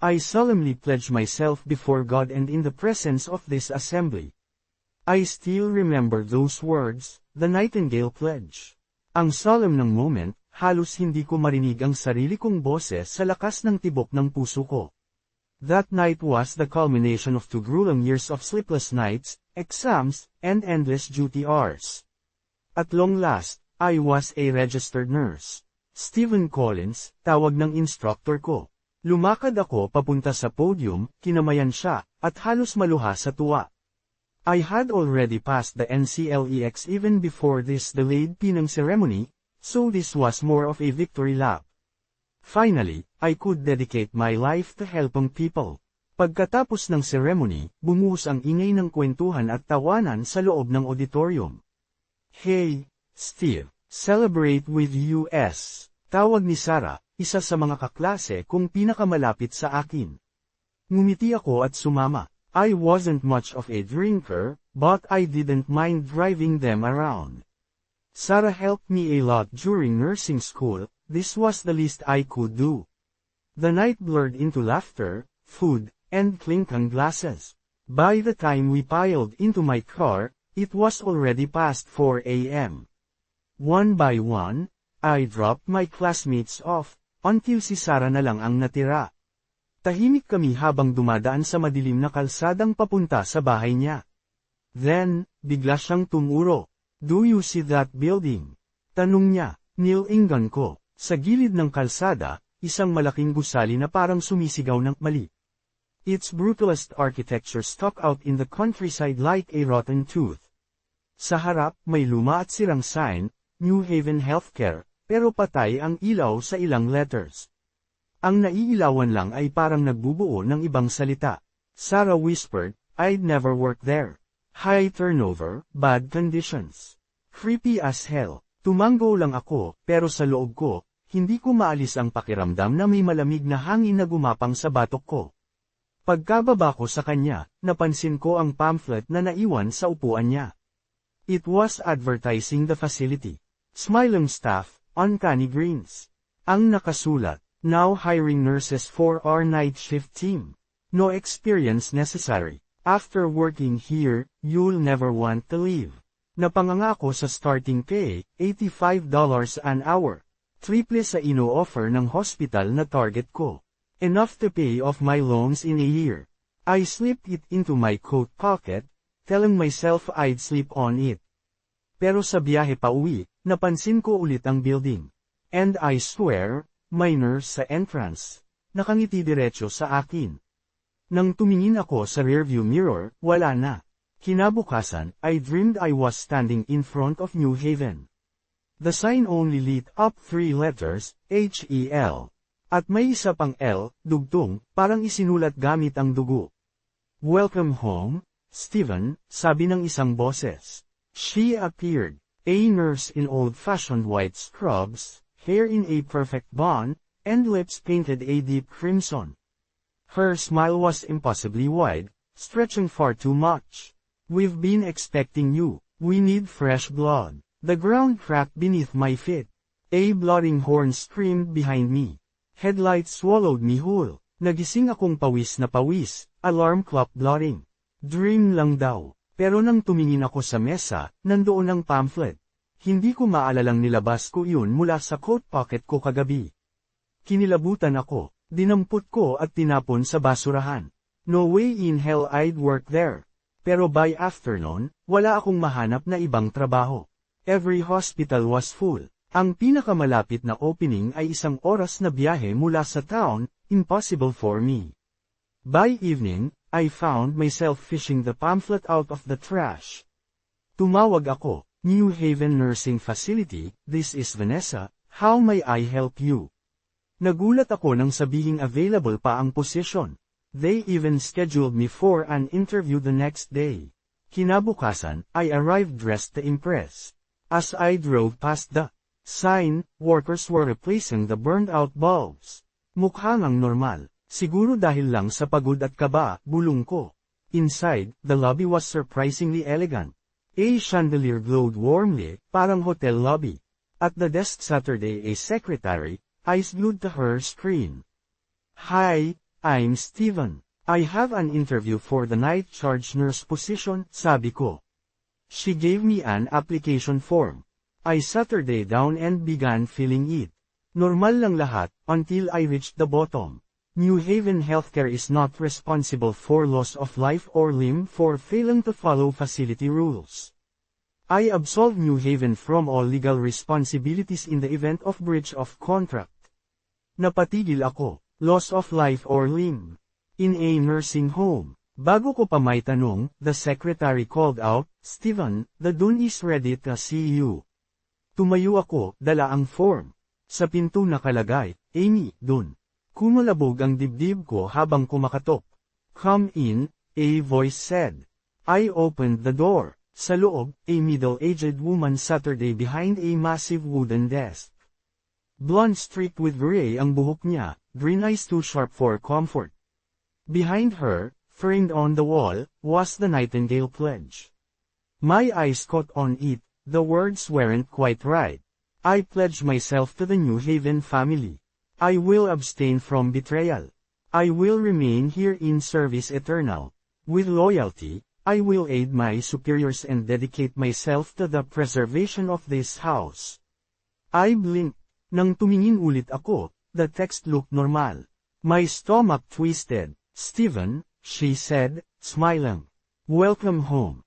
I solemnly pledge myself before God and in the presence of this assembly. I still remember those words, the Nightingale Pledge. Ang solemn ng moment, halos hindi ko marinig ang sarili kong boses sa lakas ng tibok ng puso ko. That night was the culmination of two grueling years of sleepless nights, exams, and endless duty hours. At long last, I was a registered nurse. Stephen Collins, tawag ng instructor ko. Lumakad ako papunta sa podium, kinamayan siya, at halos maluha sa tuwa. I had already passed the NCLEX even before this delayed pinang ceremony, so this was more of a victory lap. Finally, I could dedicate my life to helping people. Pagkatapos ng ceremony, bumuhos ang ingay ng kwentuhan at tawanan sa loob ng auditorium. Hey, Steve, celebrate with US. Tawag ni Sarah, isa sa mga kaklase kung pinakamalapit sa akin. Ngumiti ako at sumama. I wasn't much of a drinker, but I didn't mind driving them around. Sarah helped me a lot during nursing school, This was the least I could do. The night blurred into laughter, food, and clinking glasses. By the time we piled into my car, it was already past 4 a.m. One by one, I dropped my classmates off, until si Sarah na lang ang natira. Tahimik kami habang dumadaan sa madilim na kalsadang papunta sa bahay niya. Then, bigla siyang tumuro. Do you see that building? Tanong niya, nilingan ko. Sa gilid ng kalsada, isang malaking gusali na parang sumisigaw ng mali. Its brutalist architecture stuck out in the countryside like a rotten tooth. Sa harap, may luma at sirang sign, New Haven Healthcare, pero patay ang ilaw sa ilang letters. Ang naiilawan lang ay parang nagbubuo ng ibang salita. Sarah whispered, I'd never work there. High turnover, bad conditions. Creepy as hell. Tumango lang ako, pero sa loob ko, hindi ko maalis ang pakiramdam na may malamig na hangin na gumapang sa batok ko. Pagkababa ko sa kanya, napansin ko ang pamphlet na naiwan sa upuan niya. It was advertising the facility. Smiling staff, uncanny greens. Ang nakasulat, now hiring nurses for our night shift team. No experience necessary. After working here, you'll never want to leave. Napangangako sa starting pay, $85 an hour. Triple sa ino-offer ng hospital na target ko. Enough to pay off my loans in a year. I slipped it into my coat pocket, telling myself I'd sleep on it. Pero sa biyahe pa uwi, napansin ko ulit ang building. And I swear, minor sa entrance. Nakangiti diretso sa akin. Nang tumingin ako sa rearview mirror, wala na. Kinabukasan, I dreamed I was standing in front of New Haven. The sign only lit up three letters, H-E-L. At may isa pang L, dugtong, parang isinulat gamit ang dugo. Welcome home, Stephen, sabi ng isang boses. She appeared, a nurse in old-fashioned white scrubs, hair in a perfect bun, and lips painted a deep crimson. Her smile was impossibly wide, stretching far too much. We've been expecting you, we need fresh blood. The ground cracked beneath my feet. A blooding horn screamed behind me. Headlights swallowed me whole. Nagising akong pawis na pawis, alarm clock blotting. Dream lang daw. Pero nang tumingin ako sa mesa, nandoon ang pamphlet. Hindi ko maalalang nilabas ko iyon mula sa coat pocket ko kagabi. Kinilabutan ako, dinampot ko at tinapon sa basurahan. No way in hell I'd work there. Pero by afternoon, wala akong mahanap na ibang trabaho. Every hospital was full. Ang pinakamalapit na opening ay isang oras na biyahe mula sa town, impossible for me. By evening, I found myself fishing the pamphlet out of the trash. Tumawag ako, New Haven Nursing Facility, this is Vanessa, how may I help you? Nagulat ako nang sabihing available pa ang position. They even scheduled me for an interview the next day. Kinabukasan, I arrived dressed to impress. As I drove past the sign, workers were replacing the burned-out bulbs. Mukhang ang normal. Siguro dahil lang sa pagod at kaba, bulong ko. Inside, the lobby was surprisingly elegant. A chandelier glowed warmly, parang hotel lobby. At the desk Saturday a secretary, eyes glued to her screen. Hi, I'm Steven. I have an interview for the night charge nurse position, sabi ko. She gave me an application form. I sat her day down and began filling it. Normal lang lahat, until I reached the bottom. New Haven Healthcare is not responsible for loss of life or limb for failing to follow facility rules. I absolve New Haven from all legal responsibilities in the event of breach of contract. Napatigil ako, loss of life or limb. In a nursing home. Bago ko pa may tanong, the secretary called out, Steven, the dun is ready to see you. Tumayo ako, dala ang form. Sa pinto nakalagay, Amy, dun. Kumalabog ang dibdib ko habang kumakatok. Come in, a voice said. I opened the door. Sa loob, a middle-aged woman Saturday behind a massive wooden desk. Blonde streaked with gray ang buhok niya, green eyes too sharp for comfort. Behind her, framed on the wall, was the Nightingale Pledge. My eyes caught on it, the words weren't quite right. I pledge myself to the New Haven family. I will abstain from betrayal. I will remain here in service eternal. With loyalty, I will aid my superiors and dedicate myself to the preservation of this house. I blinked. Nang tumingin ulit ako, the text looked normal. My stomach twisted. Stephen, she said, smiling. Welcome home.